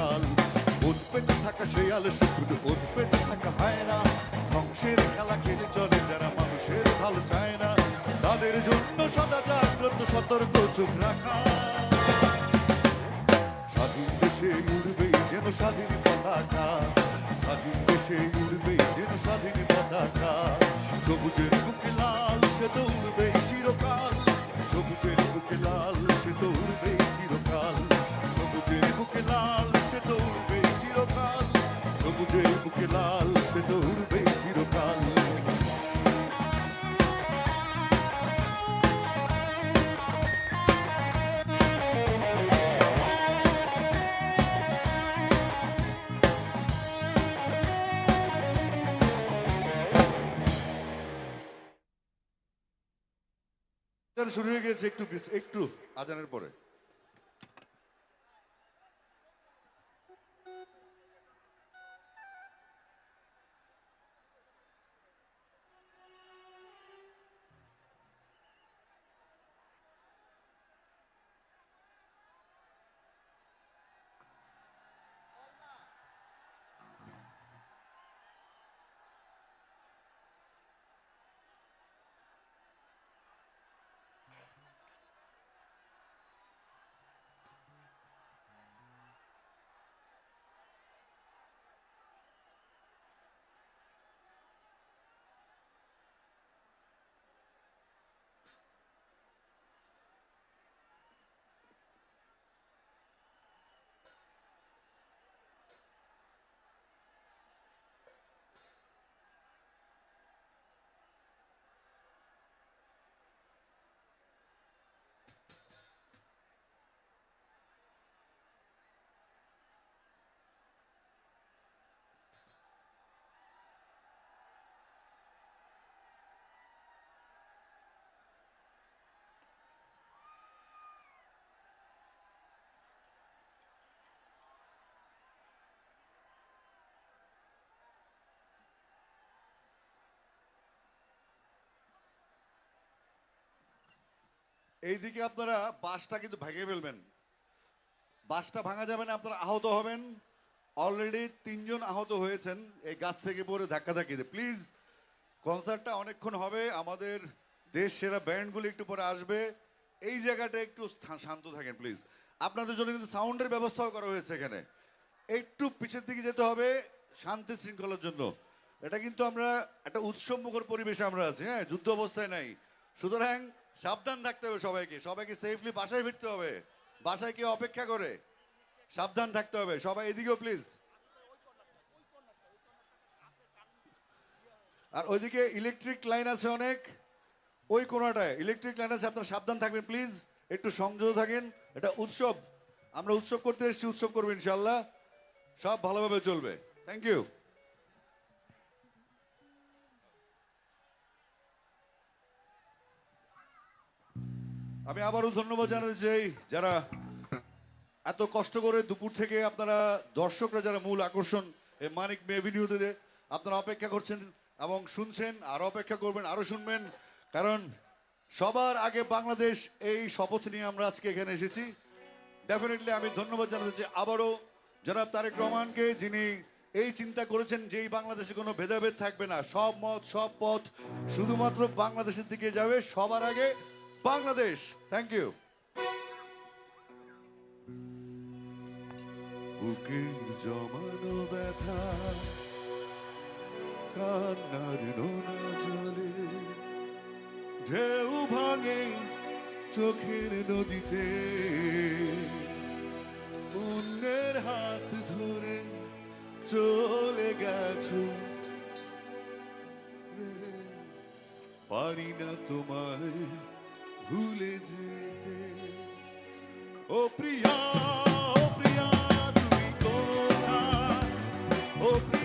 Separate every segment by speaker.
Speaker 1: চিরকাল উৎপেতে থাকা শেয়াল শুকুর উৎপেতে থাকা হয় না ধ্বংসের খেলা খেলে চলে যারা মানুষের ভালো চায় না। তাদের জন্য সদা জাগ্রত, সতর্ক চোখ রাখা। স্বাধীন দেশে উড়বে যেন স্বাধীন পতাকা। স্বাধীন দেশে উড়বে যেন স্বাধীন পতাকা। সবুজের বুকে লাল সে তো উড়বে শুরু হয়ে গেছে একটু একটু আজানের পরে। এইদিকে আপনারা বাসটা কিন্তু ভেঙে ফেলবেন। বাসটা ভাঙা যাবে না, আপনারা আহত হবেন। অলরেডি তিনজন আহত হয়েছেন, এই গাছ থেকে পড়ে ধাক্কা ধাক্কিতে প্লিজ কনসার্টটা অনেকক্ষণ হবে, আমাদের দেশ সেরা ব্যান্ডগুলি একটু পরে আসবে। এই জায়গাটা একটু শান্ত থাকেন প্লিজ আপনাদের জন্য কিন্তু সাউন্ডের ব্যবস্থাও করা হয়েছে এখানে। একটু পিছের দিকে যেতে হবে, শান্তি শৃঙ্খলার জন্য। এটা কিন্তু আমরা, একটা উৎসব মুখর পরিবেশে আমরা আছি হ্যাঁ যুদ্ধ অবস্থায় নাই। সুতরাং সাবধান থাকতে হবে সবাইকে। সবাইকে সেফলি বাসায় ফিরতে হবে। বাসায় কেউ অপেক্ষা করে। সাবধান থাকতে হবে। সবাই এদিকেও প্লিজ আর ওইদিকে ইলেকট্রিক লাইন আছে অনেক। ওই কোনাটায়। ইলেকট্রিক লাইন আছে, আপনারা সাবধান থাকবেন প্লিজ একটু সংযত থাকেন। এটা উৎসব। আমরা উৎসব করতে এসেছি, উৎসব করব ইনশাল্লাহ সব ভালোভাবে চলবে। থ্যাংক ইউ আমি আবারও ধন্যবাদ জানাতে চাই যারা এত কষ্ট করে দুপুর থেকে আপনারা দর্শকরা যারা মূল আকর্ষণ এই মানিক এভিনিউতে আপনারা অপেক্ষা করছেন এবং শুনছেন, আর অপেক্ষা করবেন, আরও শুনবেন। কারণ সবার আগে বাংলাদেশ এই শপথ নিয়ে আমরা আজকে এখানে এসেছি। ডেফিনেটলি আমি ধন্যবাদ জানাতে চাই আবারও জনাব তারেক রহমানকে, যিনি এই চিন্তা করেছেন যে এই বাংলাদেশে কোনো ভেদাভেদ থাকবে না। সব মত, সব পথ শুধুমাত্র বাংলাদেশের দিকে যাবে। সবার আগে বাংলাদেশ থ্যাংক ইউ বুকে জমানো ব্যথা, কান্নার নোনা জলে, ঢেউ ভাঙে চোখের নদীতে। অন্যের হাত ধরে চলে গেছো। পারি না তোমায় ভুলে যেতে। ও প্রিয়া ও প্রিয়া তুমি কোথায়? ও প্রিয়া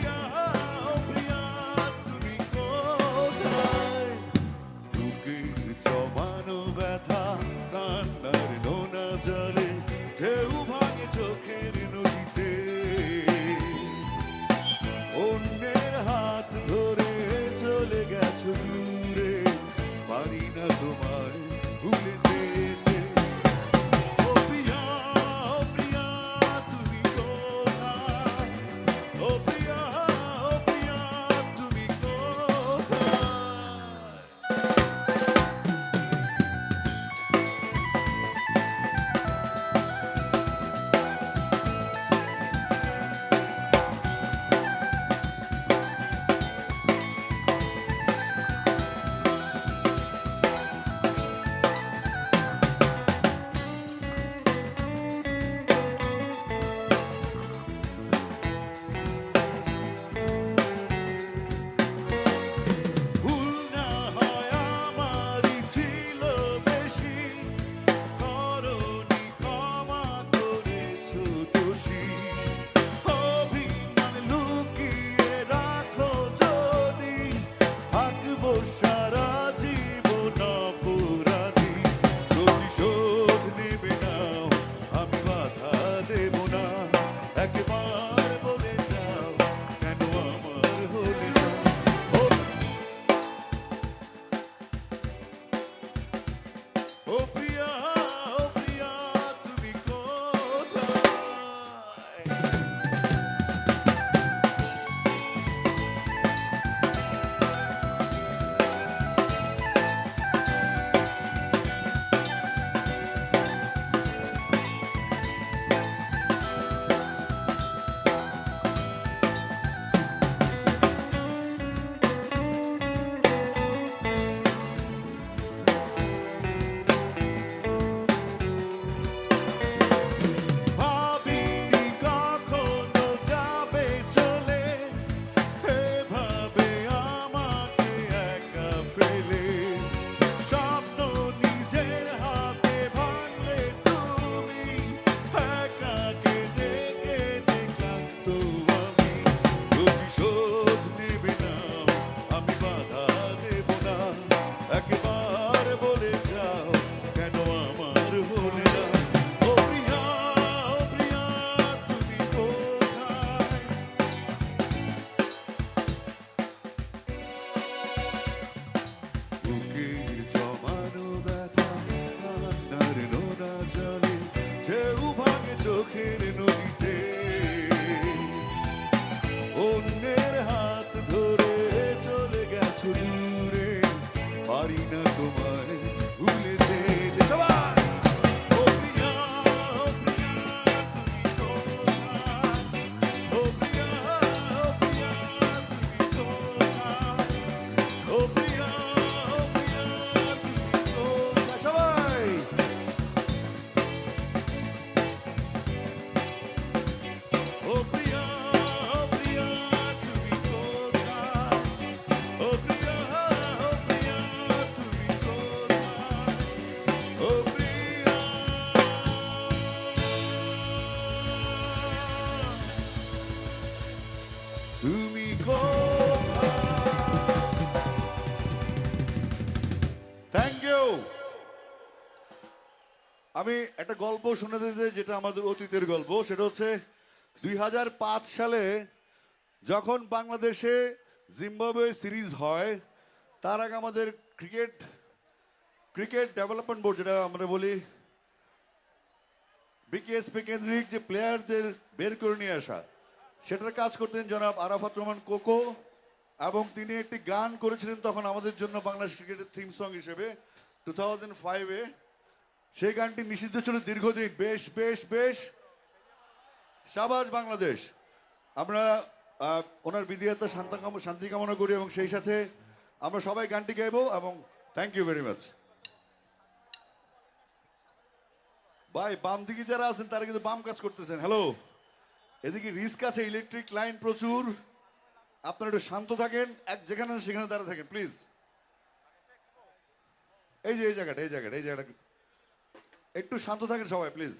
Speaker 1: আমি একটা গল্প শুনে দিতে যেটা আমাদের অতীতের গল্প। সেটা হচ্ছে দুই হাজার পাঁচ সালে যখন বাংলাদেশে জিম্বাবুয়ে সিরিজ হয়, তার আগে আমাদের ক্রিকেট ক্রিকেট ডেভেলপমেন্ট বোর্ড, যেটা আমরা বলি, বিকেএসপি কেন্দ্রিক যে প্লেয়ারদের বের করে নিয়ে আসা, সেটার কাজ করতেন জনাব আরাফাত রহমান কোকো, এবং তিনি একটি গান করেছিলেন তখন আমাদের জন্য বাংলাদেশ ক্রিকেটের থিম সং হিসেবে টু থাউজেন্ড ফাইভে সেই গানটি নিষিদ্ধ ছিল দীর্ঘদিন। বেশ বেশ বেশ। সাবাজ বাংলাদেশ। আমরা ওনার বিধিয়াতা শান্তি কাম- শান্তি কামনা করি এবং সেই সাথে আমরা সবাই গানটি গাইবো এবং থ্যাংক ইউ ভেরি মাচ ভাই, বাম দিকে যারা আছেন, তারা কিন্তু বাম কাজ করতেছেন। হ্যালো এদিকে রিস্ক আছে ইলেকট্রিক লাইন প্রচুর। আপনারা একটু শান্ত থাকেন, এক যেখানে সেখানে দাঁড়া থাকেন প্লিজ এই যে, এই জায়গাটা এই জায়গাটা এই জায়গাটা। একটু শান্ত থাকেন সবাই প্লিজ